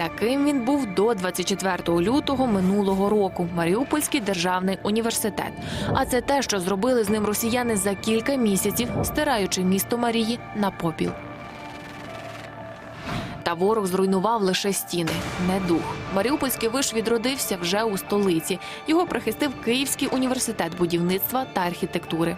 Таким він був до 24 лютого минулого року. Маріупольський державний університет. А це те, що зробили з ним росіяни за кілька місяців, стираючи місто Марії на попіл. Та ворог зруйнував лише стіни, не дух. Маріупольський виш відродився вже у столиці. Його прихистив Київський університет будівництва та архітектури.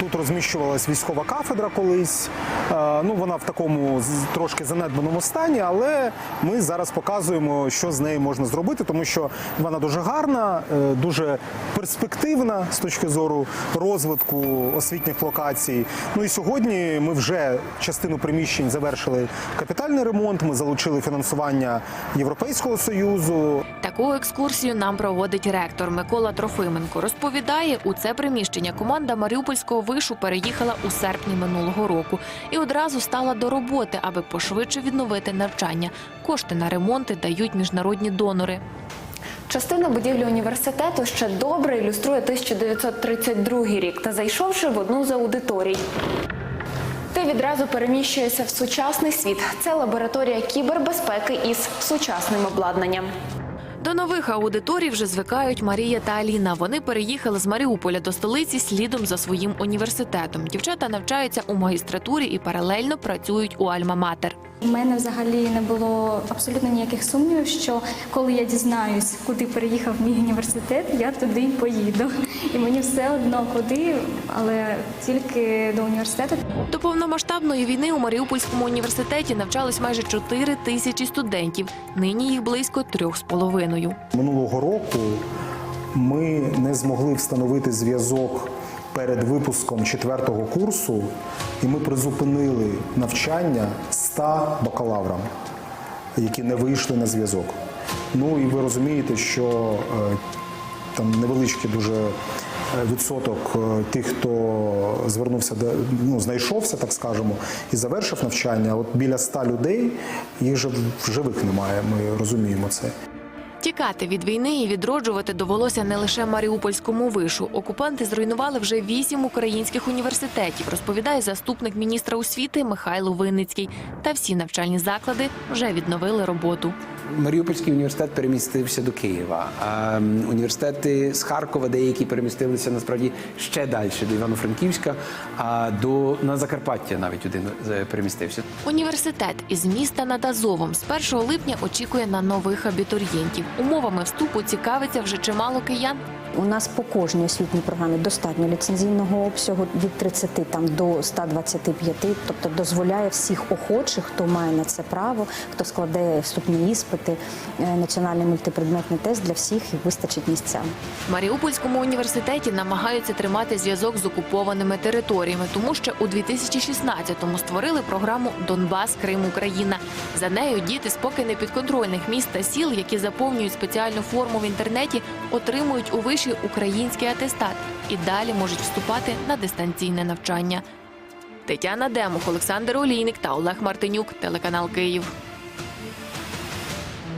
Тут розміщувалась військова кафедра колись. Е, Ну, вона в такому трошки занедбаному стані, але ми зараз показуємо, що з нею можна зробити, тому що вона дуже гарна, е, дуже перспективна з точки зору розвитку освітніх локацій. Ну і сьогодні ми вже частину приміщень завершили капітальний ремонт. Ми залучили фінансування Європейського союзу. Таку екскурсію нам проводить ректор Микола Трофименко. Розповідає, у це приміщення команда Маріупольського вишу переїхала у серпні минулого року і одразу стала до роботи, аби пошвидше відновити навчання. Кошти на ремонти дають міжнародні донори. Частина будівлі університету ще добре ілюструє 1932 рік та зайшовши в одну з аудиторій. Ти відразу переміщуєшся в сучасний світ. Це лабораторія кібербезпеки із сучасним обладнанням. До нових аудиторій вже звикають Марія та Аліна. Вони переїхали з Маріуполя до столиці слідом за своїм університетом. Дівчата навчаються у магістратурі і паралельно працюють у Альма-Матер. У мене взагалі не було абсолютно ніяких сумнівів, що коли я дізнаюсь, куди переїхав мій університет, я туди й поїду. І мені все одно куди, але тільки до університету. До повномасштабної війни у Маріупольському університеті навчались майже 4 тисячі студентів. Нині їх близько трьох з половиною. Минулого року ми не змогли встановити зв'язок перед випуском четвертого курсу, і ми призупинили навчання 100 бакалаврам, які не вийшли на зв'язок. Ну і ви розумієте, що е, там невеличкий дуже е, відсоток е, тих, хто звернувся до ну, знайшовся, так скажемо, і завершив навчання. От біля 100 людей їх вже в живих немає. Ми розуміємо це. Тікати від війни і відроджувати довелося не лише Маріупольському вишу. Окупанти зруйнували вже вісім українських університетів, розповідає заступник міністра освіти Михайло Винницький. Та всі навчальні заклади вже відновили роботу. Маріупольський університет перемістився до Києва. Університети з Харкова, деякі перемістилися насправді ще далі до Івано-Франківська, а до на Закарпаття навіть один е, перемістився. Університет із міста над Азовом з 1 липня очікує на нових абітурієнтів. Умовами вступу цікавиться вже чимало киян. У нас по кожній освітній програмі достатньо ліцензійного обсягу від 30 там до 125, тобто дозволяє всіх охочих, хто має на це право, хто складе вступні іспити, е, національний мультипредметний тест для всіх і вистачить місця. Маріупольському університеті намагаються тримати зв'язок з окупованими територіями, тому що у 2016-му створили програму Донбас, Крим, Україна. За нею діти з поки непідконтрольних міст та сіл, які заповнюють спеціальну форму в інтернеті, отримують у виші український атестат і далі можуть вступати на дистанційне навчання. Тетяна Демух, Олександр Олійник та Олег Мартинюк, телеканал Київ.